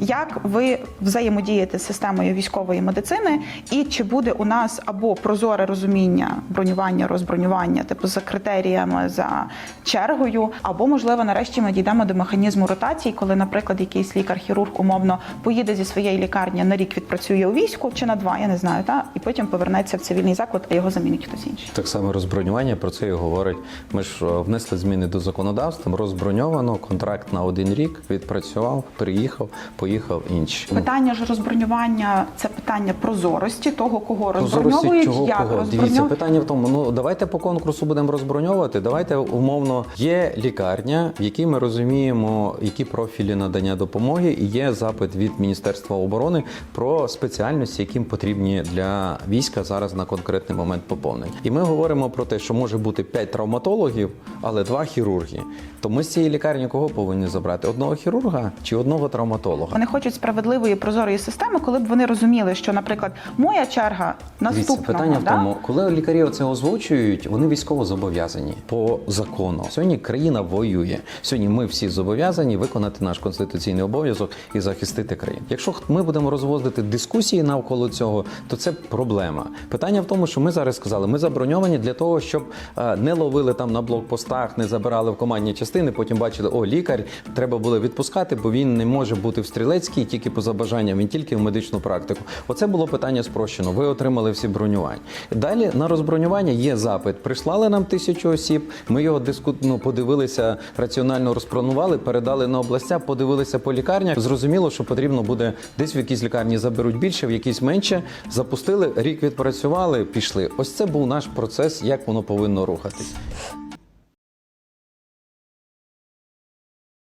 як ви взаємодієте з системою військової медицини, і чи буде у нас або прозоре розуміння бронювання, розбронювання, типу за критеріями за чергою, або можливо нарешті ми дійдемо до механізму ротації, коли, наприклад, якийсь лікар-хірург умовно поїде зі своєї лікарні на рік відпрацює у війську чи на два, я не знаю, та і потім повернеться в цивільний заклад, а його замінить хтось інший. Так само розбронювання про це і говорить. Ми ж е, внесли зміни до законодавства. Розброньовано контракт на один рік. Відпрацював, приїхав, поїхав інші. Питання ж розбронювання це питання прозорості того, кого розброньовують, чого як кого? Дивіться, питання в тому. Ну давайте по конкурсу будемо розброньовувати. Давайте умовно є лікарня, в якій ми розуміємо, які профілі надання допомоги, і є запит від Міністерства оборони про спеціальності, яким потрібні для війська зараз на конкретний момент поповнення. І ми говоримо про те, що може бути 5 травматологів, але два хірурги. То ми з цієї лікарні кого повинні забрати? Одного хірурга чи одного травматолога? Вони хочуть справедливої прозорої системи, коли б вони розуміли, що, наприклад, моя черга наступного питання в тому, коли лікарі це озвучують, вони військово зобов'язані по закону. Сьогодні країна воює. Сьогодні ми всі зобов'язані виконати наш конституційний обов'язок і захистити країну. Якщо ми будемо розводити дискусії навколо цього, то це проблема. Питання в тому, що ми зараз сказали, ми заброньовані для того, щоб е, не ловили там на блокпостах, не забирали в командні частини. Потім бачили, о, лікар треба було відпускати, бо він не може бути в стрілецькій тільки поза бажанням, він тільки в медичну практику. Оце було питання спрощено. Ви отримали всі бронювання. Далі на розбронювання є запит. Прислали нам тисячу осіб. Ми його диску... ну, подивилися, раціонально розпланували, передали на областя, подивилися по лікарнях. Зрозуміло, що потрібно буде десь в якійсь лікарні заберуть більше, в якійсь менше. Запустили, рік відпрацювали, пішли. Ось це був наш процес, як воно повинно рухатись.